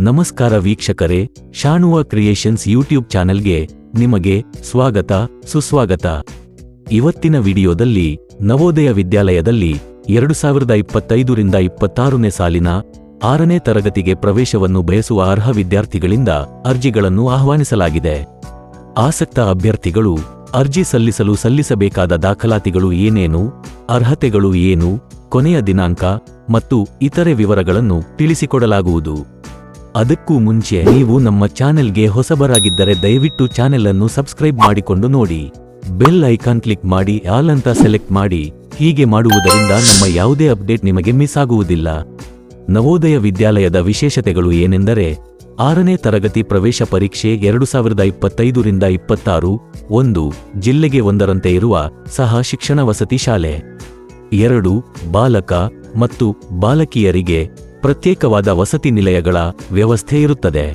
ನಮಸ್ಕಾರ ವೀಕ್ಷಕರೇ, ಶಾಣುವ creations YouTube ಚಾನೆಲ್ಗೆ ನಿಮಗೆ ಸ್ವಾಗತ, ಸುಸ್ವಾಗತ. ಇವತ್ತಿನ ವಿಡಿಯೋದಲ್ಲಿ ನವೋದಯ ವಿದ್ಯಾಲಯದಲ್ಲಿ ಎರಡು ಸಾವಿರದ ಇಪ್ಪತ್ತೈದರಿಂದ ಇಪ್ಪತ್ತಾರನೇ ಸಾಲಿನ ಆರನೇ ತರಗತಿಗೆ ಪ್ರವೇಶವನ್ನು ಬಯಸುವ ಅರ್ಹ ವಿದ್ಯಾರ್ಥಿಗಳಿಂದ ಅರ್ಜಿಗಳನ್ನು ಆಹ್ವಾನಿಸಲಾಗಿದೆ. ಆಸಕ್ತ ಅಭ್ಯರ್ಥಿಗಳು ಅರ್ಜಿ ಸಲ್ಲಿಸಲು ಸಲ್ಲಿಸಬೇಕಾದ ದಾಖಲಾತಿಗಳು ಏನೇನು, ಅರ್ಹತೆಗಳು ಏನು, ಕೊನೆಯ ದಿನಾಂಕ ಮತ್ತು ಇತರೆ ವಿವರಗಳನ್ನು ತಿಳಿಸಿಕೊಡಲಾಗುವುದು. ಅದಕ್ಕೂ ಮುಂಚೆ ನೀವು ನಮ್ಮ ಚಾನೆಲ್ಗೆ ಹೊಸಬರಾಗಿದ್ದರೆ ದಯವಿಟ್ಟು ಚಾನೆಲ್ ಅನ್ನು ಸಬ್ಸ್ಕ್ರೈಬ್ ಮಾಡಿಕೊಂಡು ನೋಡಿ. ಬೆಲ್ ಐಕಾನ್ ಕ್ಲಿಕ್ ಮಾಡಿ, ಆಲ್ ಅಂತ ಸೆಲೆಕ್ಟ್ ಮಾಡಿ. ಹೀಗೆ ಮಾಡುವುದರಿಂದ ನಮ್ಮ ಯಾವುದೇ ಅಪ್ಡೇಟ್ ನಿಮಗೆ ಮಿಸ್ ಆಗುವುದಿಲ್ಲ. ನವೋದಯ ವಿದ್ಯಾಲಯದ ವಿಶೇಷತೆಗಳು ಏನೆಂದರೆ, ಆರನೇ ತರಗತಿ ಪ್ರವೇಶ ಪರೀಕ್ಷೆ ಎರಡು ಸಾವಿರದ ಇಪ್ಪತ್ತೈದರಿಂದ ಇಪ್ಪತ್ತಾರು, ಒಂದು, ಜಿಲ್ಲೆಗೆ ಒಂದರಂತೆ ಇರುವ ಸಹ ಶಿಕ್ಷಣ ವಸತಿ ಶಾಲೆ. ಎರಡು, ಬಾಲಕ ಮತ್ತು ಬಾಲಕಿಯರಿಗೆ ಪ್ರತ್ಯೇಕವಾದ ವಸತಿ ನಿಲಯಗಳ ವ್ಯವಸ್ಥೆ ಇರುತ್ತದೆ.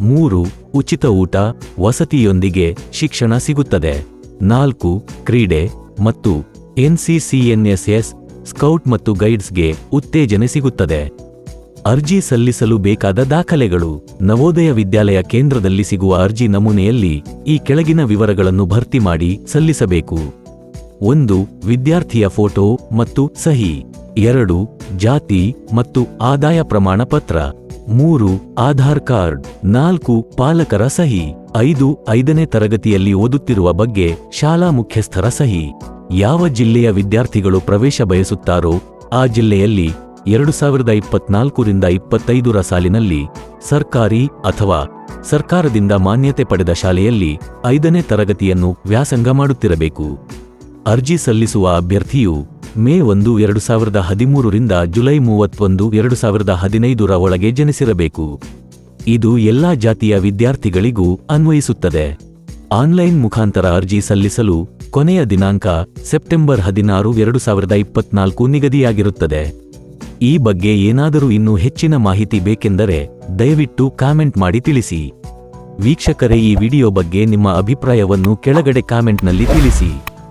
ಮೂರು, ಉಚಿತ ಊಟ, ವಸತಿಯೊಂದಿಗೆ ಶಿಕ್ಷಣ ಸಿಗುತ್ತದೆ. ನಾಲ್ಕು, ಕ್ರೀಡೆ ಮತ್ತು ಎನ್ಸಿಸಿಎನ್ಎಸ್ಎಸ್ ಸ್ಕೌಟ್ ಮತ್ತು ಗೈಡ್ಸ್ಗೆ ಉತ್ತೇಜನೆ ಸಿಗುತ್ತದೆ. ಅರ್ಜಿ ಸಲ್ಲಿಸಲು ಬೇಕಾದ ದಾಖಲೆಗಳು. ನವೋದಯ ವಿದ್ಯಾಲಯ ಕೇಂದ್ರದಲ್ಲಿ ಸಿಗುವ ಅರ್ಜಿ ನಮೂನೆಯಲ್ಲಿ ಈ ಕೆಳಗಿನ ವಿವರಗಳನ್ನು ಭರ್ತಿ ಮಾಡಿ ಸಲ್ಲಿಸಬೇಕು. ಒಂದು, ವಿದ್ಯಾರ್ಥಿಯ ಫೋಟೋ ಮತ್ತು ಸಹಿ. ಎರಡು, ಜಾತಿ ಮತ್ತು ಆದಾಯ ಪ್ರಮಾಣ ಪತ್ರ ಮೂರು, ಆಧಾರ್ ಕಾರ್ಡ್. ನಾಲ್ಕು, ಪಾಲಕರ ಸಹಿ. ಐದು, ಐದನೇ ತರಗತಿಯಲ್ಲಿ ಓದುತ್ತಿರುವ ಬಗ್ಗೆ ಶಾಲಾ ಮುಖ್ಯಸ್ಥರ ಸಹಿ. ಯಾವ ಜಿಲ್ಲೆಯ ವಿದ್ಯಾರ್ಥಿಗಳು ಪ್ರವೇಶ ಬಯಸುತ್ತಾರೋ, ಆ ಜಿಲ್ಲೆಯಲ್ಲಿ ಎರಡು ಸಾವಿರದ ಇಪ್ಪತ್ನಾಲ್ಕರಿಂದ ಇಪ್ಪತ್ತೈದರ ಸಾಲಿನಲ್ಲಿ ಸರ್ಕಾರಿ ಅಥವಾ ಸರ್ಕಾರದಿಂದ ಮಾನ್ಯತೆ ಪಡೆದ ಶಾಲೆಯಲ್ಲಿ ಐದನೇ ತರಗತಿಯನ್ನು ವ್ಯಾಸಂಗ ಮಾಡುತ್ತಿರಬೇಕು. ಅರ್ಜಿ ಸಲ್ಲಿಸುವ ಅಭ್ಯರ್ಥಿಯು ಮೇ ಒಂದು, ಎರಡು ಸಾವಿರದ ಹದಿಮೂರರಿಂದ ಜುಲೈ ಮೂವತ್ತೊಂದು, ಎರಡು ಸಾವಿರದ ಹದಿನೈದರ ಒಳಗೆ ಜನಿಸಿರಬೇಕು. ಇದು ಎಲ್ಲಾ ಜಾತಿಯ ವಿದ್ಯಾರ್ಥಿಗಳಿಗೂ ಅನ್ವಯಿಸುತ್ತದೆ. ಆನ್ಲೈನ್ ಮುಖಾಂತರ ಅರ್ಜಿ ಸಲ್ಲಿಸಲು ಕೊನೆಯ ದಿನಾಂಕ ಸೆಪ್ಟೆಂಬರ್ ಹದಿನಾರು, ಎರಡು ಸಾವಿರದ ಇಪ್ಪತ್ನಾಲ್ಕು ನಿಗದಿಯಾಗಿರುತ್ತದೆ. ಈ ಬಗ್ಗೆ ಏನಾದರೂ ಇನ್ನೂ ಹೆಚ್ಚಿನ ಮಾಹಿತಿ ಬೇಕೆಂದರೆ ದಯವಿಟ್ಟು ಕಾಮೆಂಟ್ ಮಾಡಿ ತಿಳಿಸಿ. ವೀಕ್ಷಕರೇ, ಈ ವಿಡಿಯೋ ಬಗ್ಗೆ ನಿಮ್ಮ ಅಭಿಪ್ರಾಯವನ್ನು ಕೆಳಗಡೆ ಕಾಮೆಂಟ್ನಲ್ಲಿ ತಿಳಿಸಿ.